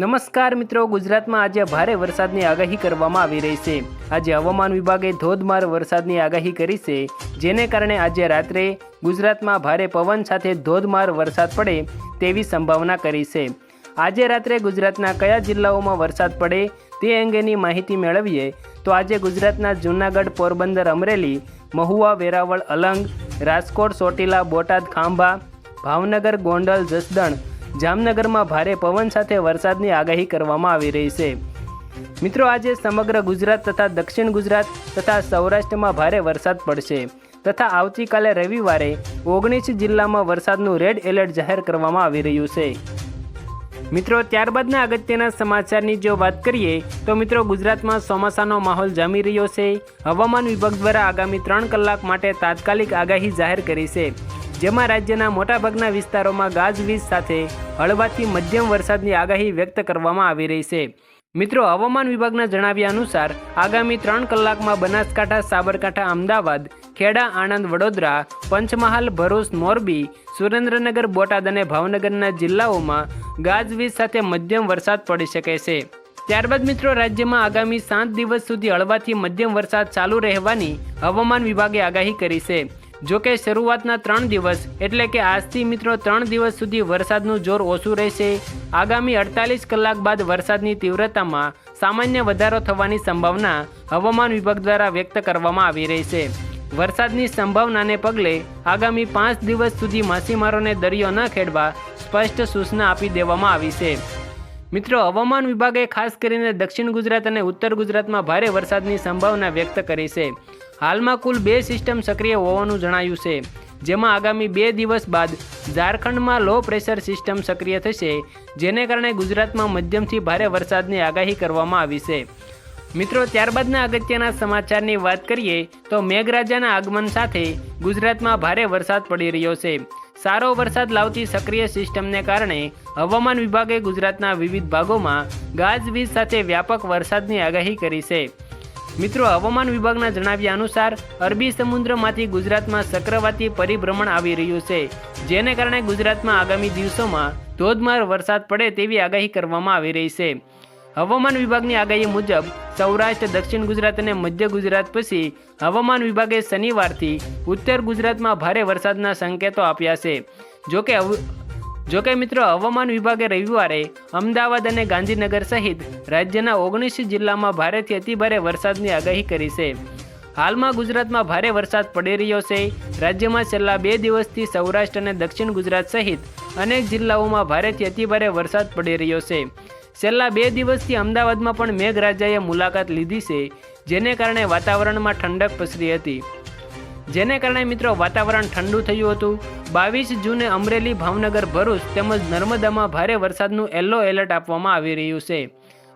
નમસ્કાર મિત્રો, ગુજરાતમાં આજે ભારે વરસાદની આગાહી કરવામાં આવી રહી છે. આજે હવામાન વિભાગે ધોધમાર વરસાદની આગાહી કરી છે, જેને કારણે આજે રાત્રે ગુજરાતમાં ભારે પવન સાથે ધોધમાર વરસાદ પડે તેવી સંભાવના કરી છે. આજે રાત્રે ગુજરાતના કયા જિલ્લાઓમાં વરસાદ પડે તે અંગેની માહિતી મેળવીએ, તો આજે ગુજરાતના જૂનાગઢ, પોરબંદર, અમરેલી, મહુવા, વેરાવળ, અલંગ, રાજકોટ, ચોટીલા, બોટાદ, ખાંભા, ભાવનગર, ગોંડલ, જસદણ જામનગરમાં ભારે પવન સાથે વરસાદની આગાહી કરવામાં આવી રહી છે. મિત્રો, આજે સમગ્ર ગુજરાત તથા દક્ષિણ ગુજરાત તથા સૌરાષ્ટ્રમાં ભારે વરસાદ પડશે તથા આવતીકાલે રવિવારે ઓગણીસ જિલ્લામાં વરસાદનું રેડ એલર્ટ જાહેર કરવામાં આવી રહ્યું છે. મિત્રો, ત્યારબાદના અગત્યના સમાચારની જો વાત કરીએ, તો મિત્રો, ગુજરાતમાં ચોમાસાનો માહોલ જામી રહ્યો છે. હવામાન વિભાગ દ્વારા આગામી ત્રણ કલાક માટે તાત્કાલિક આગાહી જાહેર કરી છે. જેમાં રાજ્યના મોટાભાગના વિસ્તારોમાં ગાજવીજ સાથે હળવાથી મધ્યમ વરસાદની આગાહી વ્યક્ત કરવામાં આવી રહી છે. મિત્રો, હવામાન વિભાગના જણાવ્યા અનુસાર, આગામી ત્રણ કલાકમાં બનાસકાંઠા, સાબરકાંઠા, અમદાવાદ, ખેડા, આણંદ, વડોદરા, પંચમહાલ, ભરૂચ, મોરબી, સુરેન્દ્રનગર, બોટાદ અને ભાવનગરના જિલ્લાઓમાં ગાજવીજ સાથે મધ્યમ વરસાદ પડી શકે છે. ત્યારબાદ મિત્રો, રાજ્યમાં આગામી સાત દિવસ સુધી હળવાથી મધ્યમ વરસાદ ચાલુ રહેવાની હવામાન વિભાગે આગાહી કરી છે. જો કે શરૂઆતના ત્રણ દિવસ એટલે કે આજથી મિત્રો ત્રણ દિવસ સુધી વરસાદનું જોર ઓછું રહેશે. આગામી અડતાલીસ કલાક બાદ વરસાદની તીવ્રતામાં સામાન્ય વધારો થવાની સંભાવના હવામાન વિભાગ દ્વારા વ્યક્ત કરવામાં આવી રહી છે. વરસાદની સંભાવનાને પગલે આગામી પાંચ દિવસ સુધી માછીમારોને દરિયો ન ખેડવા સ્પષ્ટ સૂચના આપી દેવામાં આવી છે. મિત્રો, હવામાન વિભાગે ખાસ કરીને દક્ષિણ ગુજરાત અને ઉત્તર ગુજરાતમાં ભારે વરસાદની સંભાવના વ્યક્ત કરી છે. હાલમાં કુલ બે સિસ્ટમ સક્રિય હોવાનું જણાયું છે, જેમાં આગામી બે દિવસ બાદ ઝારખંડમાં લો પ્રેશર સિસ્ટમ સક્રિય થશે, જેને કારણે ગુજરાતમાં મધ્યમથી ભારે વરસાદની આગાહી કરવામાં આવી છે. મિત્રો, ત્યારબાદના અગત્યના સમાચારની વાત કરીએ, તો મેઘરાજાના આગમન સાથે ગુજરાતમાં ભારે વરસાદ પડી રહ્યો છે. સારો વરસાદ લાવતી સક્રિય સિસ્ટમને કારણે હવામાન વિભાગે ગુજરાતના વિવિધ ભાગોમાં ગાજવીજ સાથે વ્યાપક વરસાદની આગાહી કરી છે. મિત્રો, હવામાન વિભાગના જણાવ્યા અનુસાર, અરબી સમુદ્રમાંથી ગુજરાતમાં ચક્રવાતી પરિભ્રમણ આવી રહ્યું છે, જેને કારણે ગુજરાતમાં આગામી દિવસોમાં ધોધમાર વરસાદ પડે તેવી આગાહી કરવામાં આવી રહી છે. હવામાન વિભાગની આગાહી મુજબ, સૌરાષ્ટ્ર, દક્ષિણ ગુજરાત અને મધ્ય ગુજરાત પછી હવામાન વિભાગે શનિવારથી ઉત્તર ગુજરાતમાં ભારે વરસાદના સંકેતો આપ્યા છે. જોકે જોકે મિત્રો, હવામાન વિભાગે રવિવારે અમદાવાદ અને ગાંધીનગર સહિત રાજ્યના ઓગણીસ જિલ્લામાં ભારેથી અતિભારે વરસાદની આગાહી કરી છે. હાલમાં ગુજરાતમાં ભારે વરસાદ પડી રહ્યો છે. રાજ્યમાં છેલ્લા બે દિવસથી સૌરાષ્ટ્ર અને દક્ષિણ ગુજરાત સહિત અનેક જિલ્લાઓમાં ભારેથી અતિભારે વરસાદ પડી રહ્યો છે. છેલ્લા બે દિવસથી અમદાવાદમાં પણ મેઘરાજાએ મુલાકાત લીધી છે, જેને કારણે વાતાવરણમાં ઠંડક પસરી હતી. જેને કારણે મિત્રો વાતાવરણ ઠંડુ થયું હતું. બાવીસ જૂને અમરેલી ભાવનગર ભરૂચ તેમજ નર્મદામાં ભારે વરસાદનું યલો એલર્ટ આપવામાં આવી રહ્યું છે.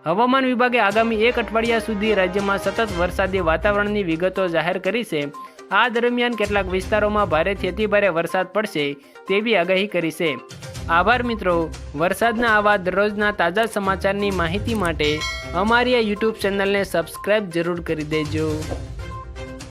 હવામાન વિભાગે આગામી એક અઠવાડિયા સુધી રાજ્યમાં સતત વરસાદી વાતાવરણની વિગતો જાહેર કરી છે. આ દરમિયાન કેટલાક વિસ્તારોમાં ભારેથી અતિભારે વરસાદ પડશે તેવી આગાહી કરી છે. આભાર મિત્રો. વરસાદના આવા દરરોજના તાજા સમાચારની માહિતી માટે અમારી આ યુટ્યુબ ચેનલને સબસ્ક્રાઈબ જરૂર કરી દેજો.